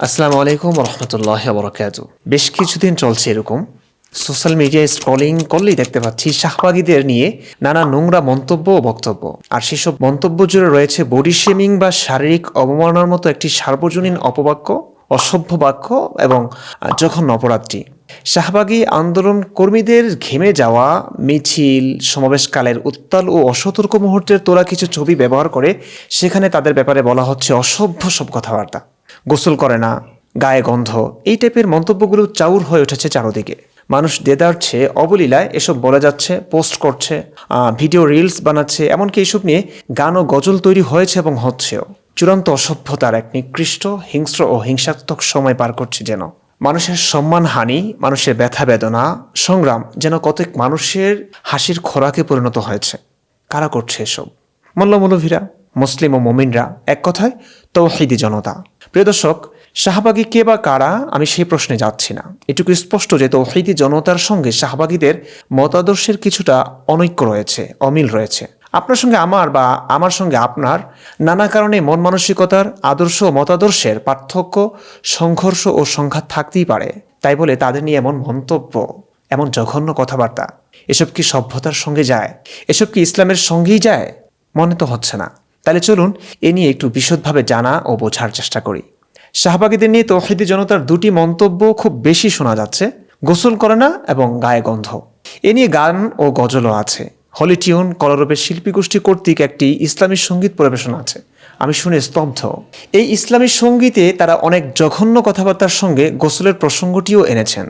আসসালামু আলাইকুম রহমতুল্লাহ বরকাত বেশ কিছুদিন চলছে এরকম। সোশ্যাল মিডিয়ায় স্ক্রলিং করলেই দেখতে পাচ্ছি শাহবাগীদের নিয়ে নানা নোংরা মন্তব্য ও বক্তব্য। আর সেসব মন্তব্য জুড়ে রয়েছে বডি শেমিং বা শারীরিক অবমাননার মতো একটি সার্বজনীন অপবাক্য, অসভ্য বাক্য এবং যখন অপরাধটি। শাহবাগী আন্দোলন কর্মীদের ঘেমে যাওয়া, মিছিল, সমাবেশকালের উত্তাল ও অসতর্ক মুহূর্তের তোলা কিছু ছবি ব্যবহার করে সেখানে তাদের ব্যাপারে বলা হচ্ছে অসভ্য সব কথাবার্তা। গোসল করে না, গায়ে গন্ধ, এই টাইপের মন্তব্যগুলো চাউর হয়ে উঠেছে চারোদিকে। মানুষ দেদারছে, অবলীলায় এসব বলা যাচ্ছে, পোস্ট করছে ভিডিও রিলস বানাচ্ছে, এমনকি এইসব নিয়ে গান ও গজল তৈরি হয়েছে এবং হচ্ছেও। চূড়ান্ত অসভ্যতার এক নিকৃষ্ট, হিংস্র ও হিংসাত্মক সময় পার করছে যেন। মানুষের সম্মানহানি, মানুষের ব্যথা বেদনা, সংগ্রাম যেন কতক মানুষের হাসির খোরাকে পরিণত হয়েছে। কারা করছে এসব? মল্লমৌলভীরা মুসলিম ও মোমিনরা এক কথায় তৌহিদি জনতা। প্রিয় দর্শক, শাহবাগী কে বা কারা? আমি সেই প্রশ্নে যাচ্ছি না। এটুকু স্পষ্ট যে তৌহিদি জনতার সঙ্গে শাহবাগীদের মতাদর্শের কিছুটা অনৈক্য রয়েছে, অমিল রয়েছে। আপনার সঙ্গে আমার বা আমার সঙ্গে আপনার নানা কারণে মন মানসিকতার আদর্শ ও মতাদর্শের পার্থক্য, সংঘর্ষ ও সংঘাত থাকতেই পারে। তাই বলে তাদের নিয়ে এমন মন্তব্য, এমন জঘন্য কথাবার্তা। এসব কি সভ্যতার সঙ্গে যায়? এসব কি ইসলামের সঙ্গেই যায়? মনে তো হচ্ছে না। তাহলে চলুন এ নিয়ে একটু বিশদভাবে জানা ও বোঝার চেষ্টা করি। শাহবাগীদের নিয়ে তৌহিদি জনতার দুটি মন্তব্য খুব বেশি শোনা যাচ্ছে। গোসল করে না এবং গায়ে গন্ধ। এ নিয়ে গান ও গজলও আছে। হলিটিউন কলরবের শিল্পী গোষ্ঠী কর্তৃক একটি ইসলামী সংগীত পরিবেশন আছে। আমি শুনে স্তব্ধ। এই ইসলামী সঙ্গীতে তারা অনেক জঘন্য কথাবার্তার সঙ্গে গোসলের প্রসঙ্গটিও এনেছেন।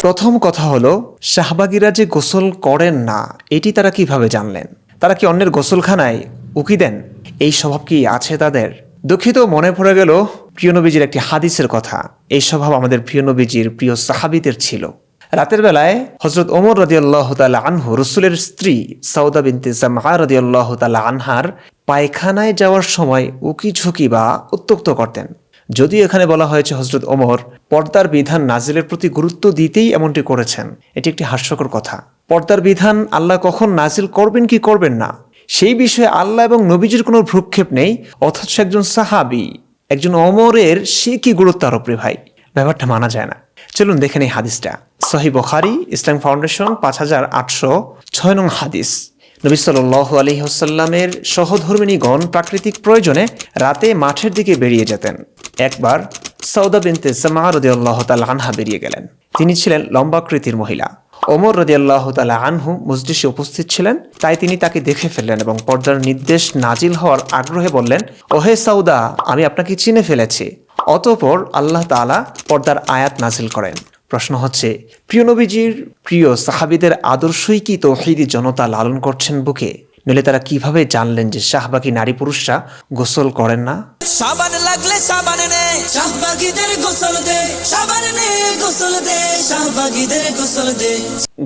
প্রথম কথা হলো, শাহবাগীরা যে গোসল করেন না, এটি তারা কীভাবে জানলেন? তারা কি অন্যের গোসলখানায় উকি দেন? এই স্বভাব কি আছে তাদের? দুঃখিত, মনে পড়ে গেল, প্রিয় নবীজির একটি হাদিসের কথা। এই স্বভাব আমাদের প্রিয় নবীজির প্রিয় সাহাবিদের ছিল। রাতের বেলায় হজরত ওমর রদিয়াল্লাহ তালা আনহু, রসুলের স্ত্রী সৌদা বিনতে জামা রদিয়াল্লাহ তালা আনহার পায়খানায় যাওয়ার সময় উকি ঝুঁকি বা উত্তক্ত করতেন। যদিও এখানে বলা হয়েছে হজরত ওমর পর্দার বিধান নাজিলের প্রতি গুরুত্ব দিতেই এমনটি করেছেন। এটি একটি হাস্যকর কথা। পর্দার বিধান আল্লাহ কখন নাজিল করবেন কি করবেন না? সেই বিষয়ে আল্লাহ এবং নবীজির কোনো ভ্রুক্ষেপ নেই, অথচ একজন সাহাবি, একজন অমরের সে কি গুরুত্ব আরোপ ভাই? ব্যাপারটা মানা যায় না। চলুন দেখে নেই হাদিসটা। সহি বখারি, ইসলাম ফাউন্ডেশন, পাঁচ হাজার আটশো ছয় নং হাদিস। নবী সাল্লাহ আলহিহসাল্লামের সহধর্মিনীগণ প্রাকৃতিক প্রয়োজনে রাতে মাঠের দিকে বেরিয়ে যেতেন। একবার সৌদা বিনতে জামা রদিয়াল্লাহ তাল আনহা বেরিয়ে গেলেন। তিনি ছিলেন লম্বাকৃতির মহিলা। ওমর রদিয়াল্লাহ তালা আনহু মজলিসে উপস্থিত ছিলেন, তাই তিনি তাকে দেখে ফেললেন এবং পর্দার নির্দেশ নাজিল হওয়ার আগ্রহে বললেন, ওহে সৌদা, আমি আপনাকে চিনে ফেলেছি। অতঃপর আল্লাহ তাআলা পর্দার আয়াত নাজিল করেন। প্রশ্ন হচ্ছে, প্রিয় নবীজির প্রিয় সাহাবিদের আদর্শই কি তৌহিদি জনতা লালন করছেন বুকে? নইলে তারা কীভাবে জানলেন যে শাহবাগী নারী পুরুষরা গোসল করেন না? সাবান লাগলে সাবান নে শাহবাগীদের গোসল দে সাবান নে গোসল দে শাহবাগীদের গোসল দে।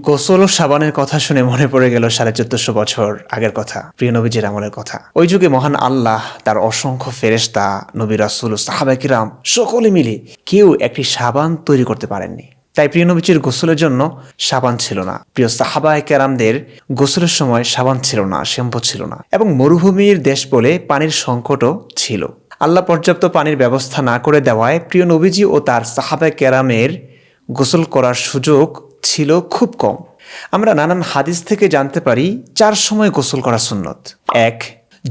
গোসল ও সাবানের কথা শুনে মনে পড়ে গেল সাড়ে চোদ্দশো বছর আগের কথা প্রিয় নবীজির আমলের কথা। ওই যুগে মহান আল্লাহ তার অসংখ্য ফেরেশতা নবী রাসুল সাহাবাকিরাম সকলে মিলে কেউ একটি সাবান তৈরি করতে পারেননি। তাই প্রিয় নবীজির গোসলের জন্য সাবান ছিল না। প্রিয় সাহাবায় কেরামদের গোসলের সময় সাবান ছিল না, শ্যাম্পু ছিল না এবং মরুভূমির দেশ বলে পানির সংকটও ছিল। আল্লাহ পর্যাপ্ত পানির ব্যবস্থা না করে দেওয়ায় প্রিয় নবীজি ও তার সাহাবায় কেরামের গোসল করার সুযোগ ছিল খুব কম। আমরা নানান হাদিস থেকে জানতে পারি, চার সময় গোসল করা সুন্নত। এক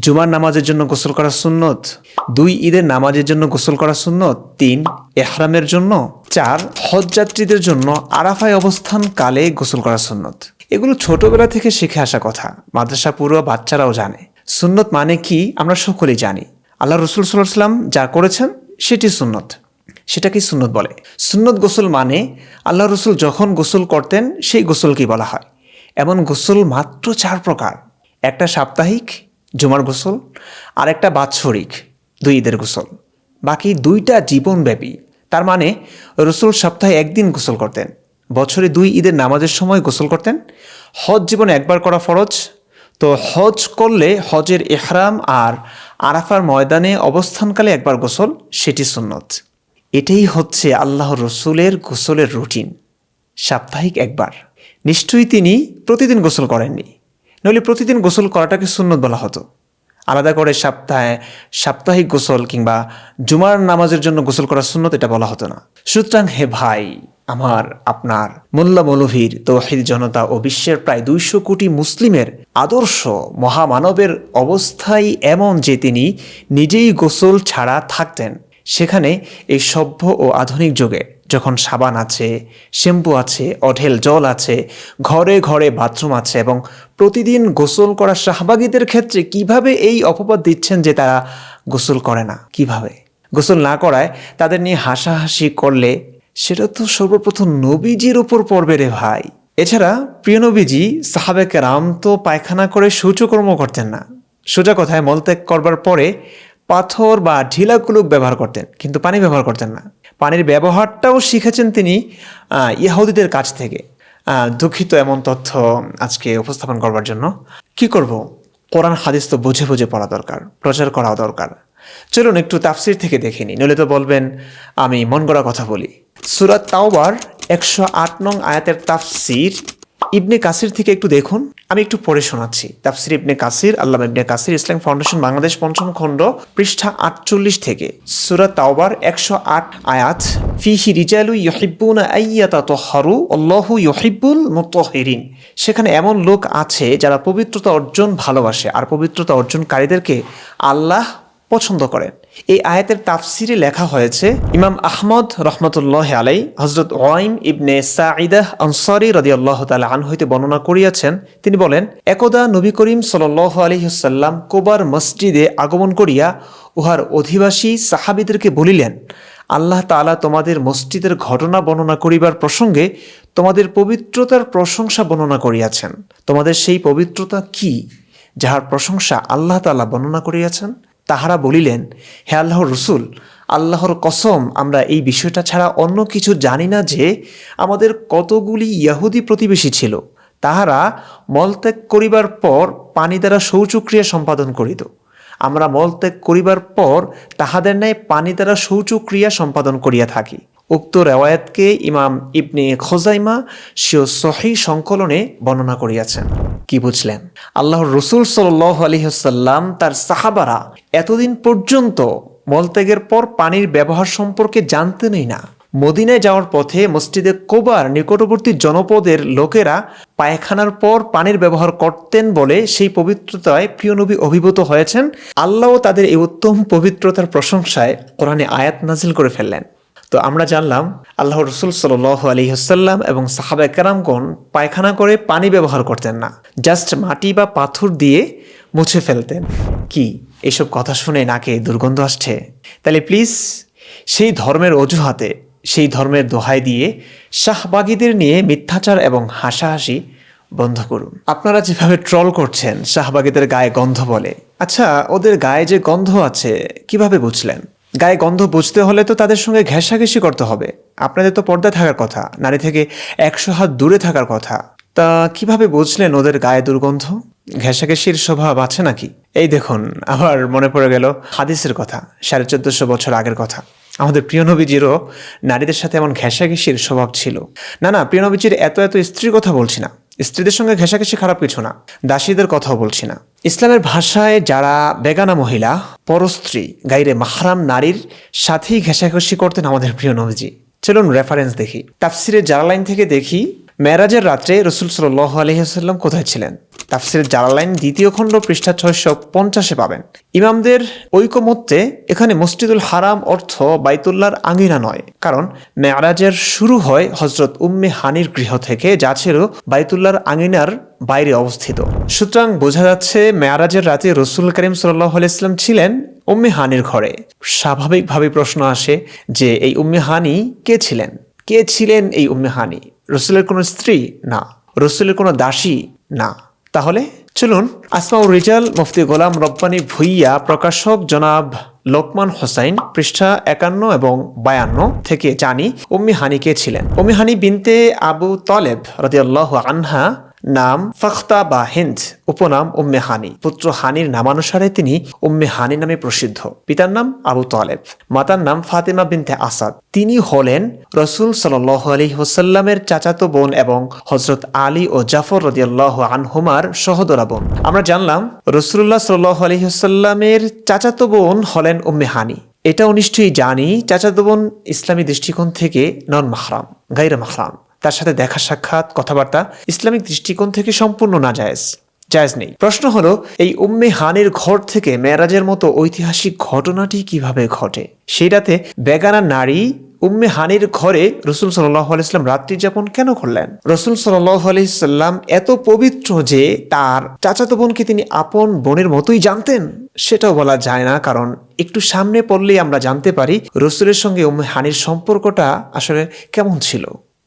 জুমার নামাজের জন্য গোসল করা সুন্নত, দুই ঈদের নামাজের জন্য গোসল করা সুন্নত, তিন এহরামের জন্য, চার হজ যাত্রীদের জন্য আরাফায় অবস্থান কালে গোসল করা সুন্নত। এগুলো ছোটবেলা থেকে শিখে আসা কথা, মাদ্রাসা পুরো বাচ্চারাও জানে। সুন্নত মানে কি আমরা সকলেই জানি। আল্লাহ রসুল সাল্লাম যা করেছেন সেটি সুন্নত। সেটাকে সুন্নত বলে। সুন্নত গোসল মানে আল্লাহ রসুল যখন গোসল করতেন, সেই গোসলকেই বলা হয়। এমন গোসল মাত্র চার প্রকার। একটা সাপ্তাহিক জুমার গোসল আর একটা বাৎসরিক দুই ঈদের গোসল। বাকি দুইটা জীবনব্যাপী। তার মানে রসুল সপ্তাহে একদিন গোসল করতেন। বছরে দুই ঈদের নামাজের সময় গোসল করতেন। হজ জীবনে একবার করা ফরজ। তো হজ করলে হজের এহরাম আর আরাফার ময়দানে অবস্থানকালে একবার গোসল, সেটি সুন্নত। এটাই হচ্ছে আল্লাহ রসুলের গোসলের রুটিন। সাপ্তাহিক একবার। নিশ্চয়ই তিনি প্রতিদিন গোসল করেননি। নইলে প্রতিদিন গোসল করাটাকে সুন্নত বলা হতো। আলাদা করে সপ্তাহে সাপ্তাহিক গোসল কিংবা জুমার নামাজের জন্য গোসল করার সুন্নত এটা বলা হতো না। সুতরাং হে ভাই, আমার, আপনার, মোল্লা মৌলভীর, তৌহিদ জনতা ও বিশ্বের প্রায় দুইশো কোটি মুসলিমের আদর্শ মহামানবের অবস্থাই এমন যে তিনি নিজেই গোসল ছাড়া থাকতেন। সেখানে এই সভ্য ও আধুনিক যুগে যখন সাবান আছে, শ্যাম্পু আছে, অঢেল জল আছে, ঘরে ঘরে বাথরুম আছে এবং প্রতিদিন গোসল করা শাহবাগীদের ক্ষেত্রে কীভাবে এই অপবাদ দিচ্ছেন যে তারা গোসল করে না? কীভাবে? গোসল না করায় তাদের নিয়ে হাসাহাসি করলে সেটা তো সর্বপ্রথম নবীজির উপর পড়বে রে ভাই। এছাড়া প্রিয় নবীজি সাহাবেকে রাম তো পায়খানা করে শৌচকর্ম করতেন না। সোজা কথায় মলত্যাগ করবার পরে পাথর বা ঢিলা কুলুক ব্যবহার করতেন কিন্তু পানি ব্যবহার করতেন না। পানির ব্যবহারটাও শিখেছেন তিনি আহ, ইহুদিদের কাছ থেকে। দুঃখিত এমন তথ্য আজকে উপস্থাপন করবার জন্য। কি করব? কোরআন হাদিস তো বুঝে বুঝে পড়া দরকার প্রচার করা দরকার। চলুন একটু তাফসির থেকে দেখে নিই নইলে তো বলবেন আমি মন গড়া কথা বলি। সুরাত তাওবার একশো আট নং আয়াতের তাফসির ইবনে কাসির থেকে একটু দেখুন। আমি একটু পড়ে শোনাচ্ছি। তাফসির ইবনে কাসির আল্লাহ ইবনে কাসির, ইসলাম ফাউন্ডেশন, বাংলাদেশ পঞ্চম খণ্ড, পৃষ্ঠা আটচল্লিশ থেকে। সুরাত তাওবার একশো আট আয়াত, ফিহি রিজালু ইহিব্বুনা আইয়াতা তোহারু আল্লাহু ইহিব্বুল মুতহিরিন সেখানে এমন লোক আছে যারা পবিত্রতা অর্জন ভালোবাসে আর পবিত্রতা অর্জনকারীদেরকে আল্লাহ পছন্দ করেন। এই আয়াতের তাফসিরে লেখা হয়েছে, ইমাম আহমদ রহমতুল্লাহ আলাই হজরত ওয়াইম ইবনে সাঈদাহ আনসারি রদি আল্লাহ তালা আন হইতে বর্ণনা করিয়াছেন। তিনি বলেন, একদা নবী করিম সাল আলহিহসাল্লাম কোবার মসজিদে আগমন করিয়া উহার অধিবাসী সাহাবিদেরকে বলিলেন, আল্লাহ তাআলা তোমাদের মসজিদের ঘটনা বর্ণনা করিবার প্রসঙ্গে তোমাদের পবিত্রতার প্রশংসা বর্ণনা করিয়াছেন। তোমাদের সেই পবিত্রতা কি, যাহার প্রশংসা আল্লাহ তাআলা বর্ণনা করিয়াছেন? তাহারা বলিলেন, হে আল্লাহর রসুল, আল্লাহর কসম, আমরা এই বিষয়টা ছাড়া অন্য কিছু জানি না যে আমাদের কতগুলি ইয়াহুদি প্রতিবেশী ছিল। তাহারা মলত্যাগ করিবার পর পানি দ্বারা শৌচক্রিয়া সম্পাদন করিত। আমরা মলত্যাগ করিবার পর তাহাদের ন্যায় পানি দ্বারা শৌচক্রিয়া সম্পাদন করিয়া থাকি। উক্ত রেওয়ায়াতকে ইমাম ইবনে খোজাইমা সিও সহি সংকলনে বর্ণনা করিয়াছেন। কি বুঝলেন? আল্লাহর রসুল সাল আলহিহসাল্লাম তার সাহাবারা এতদিন পর্যন্ত মলত্যাগের পর পানির ব্যবহার সম্পর্কে জানতেনই না। মদিনায় যাওয়ার পথে মসজিদে কোবার নিকটবর্তী জনপদের লোকেরা পায়খানার পর পানির ব্যবহার করতেন বলে সেই পবিত্রতায় প্রিয় নবী অভিভূত হয়েছেন। আল্লাহ তাদের এই উত্তম পবিত্রতার প্রশংসায় কোরআনে আয়াত নাজিল করে ফেললেন। তো আমরা জানলাম আল্লাহ রসুল সাল আলী হাসাল্লাম এবং সাহাবা কেরামগণ পায়খানা করে পানি ব্যবহার করতেন না জাস্ট মাটি বা পাথর দিয়ে মুছে ফেলতেন। কি, এসব কথা শুনে নাকে দুর্গন্ধ আসছে? তাহলে প্লিজ সেই ধর্মের অজুহাতে, সেই ধর্মের দোহাই দিয়ে শাহবাগীদের নিয়ে মিথ্যাচার এবং হাসাহাসি বন্ধ করুন। আপনারা যেভাবে ট্রল করছেন, শাহবাগীদের গায়ে গন্ধ বলে আচ্ছা ওদের গায়ে যে গন্ধ আছে, কীভাবে বুঝলেন? গায়ে গন্ধ বুঝতে হলে তো তাদের সঙ্গে ঘেঁষাঘেঁষি করতে হবে। আপনাদের তো পর্দায় থাকার কথা, নারী থেকে একশো হাত দূরে থাকার কথা। তা কীভাবে বুঝলেন ওদের গায়ে দুর্গন্ধ? ঘেঁষাঘেঁষির স্বভাব আছে নাকি? এই দেখুন আবার মনে পড়ে গেল হাদিসের কথা, সাড়ে চোদ্দশো বছর আগের কথা। আমাদের প্রিয় নবীজিরও নারীদের সাথে এমন ঘেঁষাঘেঁষির স্বভাব ছিল। না না, প্রিয় নবীজির এত এত স্ত্রীর কথা বলছি না। স্ত্রীদের সঙ্গে ঘেঁষাঘেঁষি খারাপ কিছু না। দাসীদের কথাও বলছি না। ইসলামের ভাষায় যারা বেগানা মহিলা, পরস্ত্রী, গাইরে মাহরাম নারীর সাথেই ঘেঁষাঘেঁষি করতেন আমাদের প্রিয় নবীজি। চলুন রেফারেন্স দেখি। তাফসিরের জালালাইন থেকে দেখি মেরাজের রাত্রে রসুল সাল আলহিহাল্লাম কোথায় ছিলেন? তাফসিরের জালালাইন দ্বিতীয় খণ্ড পৃষ্ঠা ছয়শো পঞ্চাশে পাবেন। ইমামদের ঐকমত্যে এখানে মসজিদুল হারাম অর্থ বাইতুল্লাহর আঙিনা নয়। কারণ মেয়ারাজের শুরু হয় হজরত উম্মে হানির গৃহ থেকে, যা ছিল বাইতুল্লাহর আঙিনার বাইরে অবস্থিত। সুতরাং বোঝা যাচ্ছে মেয়ারাজের রাতে রসুল করিম সাল্লাহ আলাইসলাম ছিলেন উম্মে হানির ঘরে। স্বাভাবিকভাবে প্রশ্ন আসে যে এই উম্মে হানি কে ছিলেন? কে ছিলেন এই উম্মে হানি? রসুলের কোনো স্ত্রী? না। রসুলের কোনো দাসী? না। তাহলে চলুন আসমাউর রিজাল, মুফতি গোলাম রব্বানি ভুইয়া, প্রকাশক জনাব লোকমান হোসাইন, পৃষ্ঠা একান্ন এবং বায়ান্ন থেকে জানি উম্মি হানি কে ছিলেন। উম্মি হানি বিনতে আবু তলেব রদিয়াল্লাহ আনহা নাম ফখতা বা হিন্দ, উপনাম উম্মে হানি। পুত্র হানির নামানুসারে তিনি উম্মে হানি নামে প্রসিদ্ধ। পিতার নাম আবু তালেব, মাতার নাম ফাতেমা বিনতে আসাদ। তিনি হলেন রসুল সাল আলী হোসাল্লামের চাচাতো বোন এবং হজরত আলী ও জাফর রদিয়াল্লাহ আনহুমার সহদরা বোন। আমরা জানলাম রসুল্লাহ সাল আলী হোসাল্লামের চাচাতো বোন হলেন উম্মে হানি। এটাও নিশ্চয়ই জানি, চাচাতো বোন ইসলামী দৃষ্টিকোণ থেকে নন মাহরাম গাইরে মাহরাম। তার সাথে দেখা সাক্ষাৎ, কথাবার্তা ইসলামিক দৃষ্টিকোণ থেকে সম্পূর্ণ না জায়েজ জায়েজ নেই। প্রশ্ন হলো, এই উম্মে হানের ঘর থেকে মেরাজের মতো ঐতিহাসিক ঘটনাটি কীভাবে ঘটে? সেই রাতে বেগানা নারী উম্মে হানির ঘরে রসুল সাল্লাহ আলাইস্লাম রাত্রি যাপন কেন করলেন? রসুল সাল্লাহ আলাইসাল্লাম এত পবিত্র যে তার চাচাতো বোনকে তিনি আপন বোনের মতোই জানতেন, সেটাও বলা যায় না, কারণ একটু সামনে পড়লেই আমরা জানতে পারি রসুলের সঙ্গে উম্মে হানির সম্পর্কটা আসলে কেমন ছিল।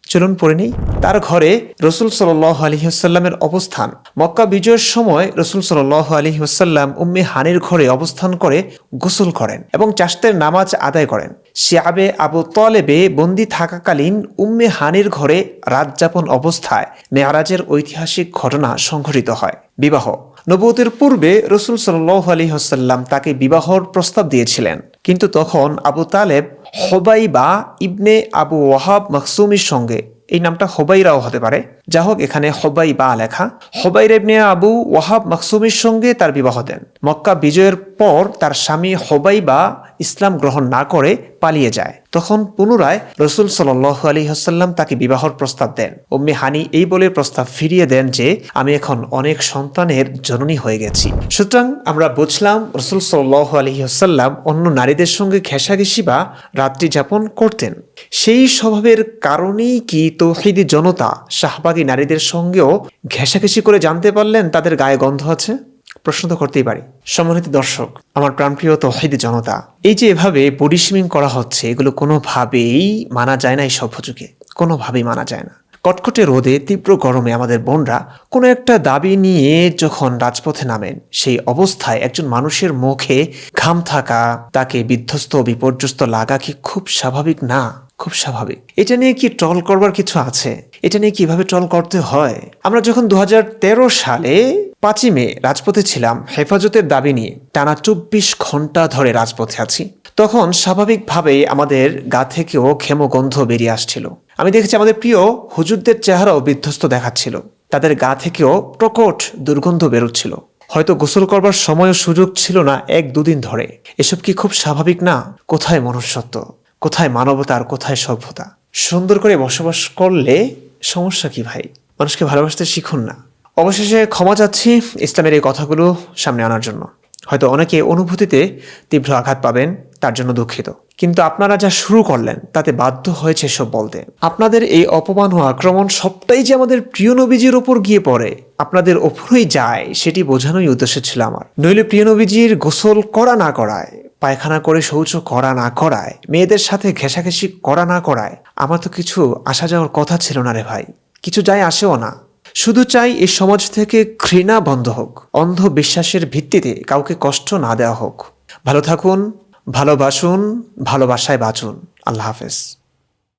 চলুন পড়ে নেই। তার ঘরে রসুল সাল আলহিহাসাল্লামের অবস্থান। মক্কা বিজয়ের সময় রসুল সাল আলহিহাসাল্লাম উম্মে হানির ঘরে অবস্থান করে গোসল করেন এবং চাষতের নামাজ আদায় করেন। শিয়াবে আবু তলেবে বন্দি থাকাকালীন উম্মে হানির ঘরে রাত যাপন অবস্থায় মেয়ারাজের ঐতিহাসিক ঘটনা সংঘটিত হয়। বিবাহ। নবুতের পূর্বে রসুল সাল্লাহ আলী হাসাল্লাম তাকে বিবাহর প্রস্তাব দিয়েছিলেন। কিন্তু তখন আবু তালেব হবাইবা ইবনে আবু ওয়াহাব মাকসুমির সঙ্গে, এই নামটা হবাইরাও হতে পারে যা হোক, এখানে হবাই বা লেখা। হবাইর ইবনে আবু ওয়াহাব মকসুমির সঙ্গে তার বিবাহ দেন। মক্কা বিজয়ের পর তার স্বামী হবাই বা ইসলাম গ্রহণ না করে পালিয়ে যায়। তখন পুনরায় রসুল সাল আলী হাসাল্লাম তাকে বিবাহর প্রস্তাব দেন। উম্মি হানি এই বলে প্রস্তাব ফিরিয়ে দেন যে, আমি এখন অনেক সন্তানের জননী হয়ে গেছি। সুতরাং আমরা বুঝলাম রসুল সাল আলী হাসাল্লাম অন্য নারীদের সঙ্গে ঘেঁষাঘেঁষি বা রাত্রি যাপন করতেন। সেই স্বভাবের কারণেই কি তৌহিদি জনতা শাহবাগী নারীদের সঙ্গেও ঘেঁষাঘেঁষি করে জানতে পারলেন তাদের গায়ে গন্ধ আছে? প্রশ্ন তো করতেই পারি। সম্মানিত দর্শক, আমার প্রাণপ্রিয় তহিদি জনতা, এই যে এভাবে বডি স্মিং করা হচ্ছে, এগুলো কোনোভাবেই মানা যায় না এই সভ্য যুগে কোনোভাবেই মানা যায় না। কটকটে রোদে, তীব্র গরমে আমাদের বোনরা কোনো একটা দাবি নিয়ে যখন রাজপথে নামেন, সেই অবস্থায় একজন মানুষের মুখে ঘাম থাকা, তাকে বিধ্বস্ত, বিপর্যস্ত লাগা কি খুব স্বাভাবিক? না। খুব স্বাভাবিক। এটা নিয়ে কি ট্রল করবার কিছু আছে? এটা নিয়ে কীভাবে ট্রল করতে হয়? আমরা যখন দুহাজার তেরো সালে পাঁচই মে রাজপথে ছিলাম, হেফাজতের দাবি নিয়ে টানা চব্বিশ ঘণ্টা ধরে রাজপথে আছি, তখন স্বাভাবিকভাবেই আমাদের গা থেকেও ক্ষেমগন্ধ বেরিয়ে আসছিল। আমি দেখেছি আমাদের প্রিয় হুজুরদের চেহারাও বিধ্বস্ত দেখাচ্ছিল। তাদের গা থেকেও প্রকট দুর্গন্ধ বেরোচ্ছিল। হয়তো গোসল করবার সময় সুযোগ ছিল না এক দুদিন ধরে। এসব কি খুব স্বাভাবিক না? কোথায় মনুষ্যত্ব? কোথায় মানবতা আর কোথায় সভ্যতা? সুন্দর করে বসবাস করলে সমস্যা কি ভাই? মানুষকে ভালোবাসতে শিখুন না। অবশেষে ক্ষমা চাচ্ছি ইসলামের এই কথাগুলো সামনে আনার জন্য। হয়তো অনেকে অনুভূতিতে তীব্র আঘাত পাবেন, তার জন্য দুঃখিত। কিন্তু আপনারা যা শুরু করলেন, তাতে বাধ্য হয়েছে এসব বলতে। আপনাদের এই অপমান ও আক্রমণ সবটাই যে আমাদের প্রিয় নবীজির ওপর গিয়ে পড়ে, আপনাদের ওপরই যায়, সেটি বোঝানোই উদ্দেশ্য ছিল আমার। নইলে প্রিয় নবীজির গোসল করা না করায় পায়খানা করে শৌচ করা না করায়, মেয়েদের সাথে ঘেঁষাঘেঁষি করা না করায়, আমার তো কিছু আসা যাওয়ার কথা ছিল না রে ভাই। কিছু যায় আসেও না। শুধু চাই এই সমাজ থেকে ঘৃণা বন্ধ হোক অন্ধ বিশ্বাসের ভিত্তিতে কাউকে কষ্ট না দেওয়া হোক। ভালো থাকুন, ভালোবাসুন, ভালোবাসায় বাঁচুন। আল্লাহ হাফেজ।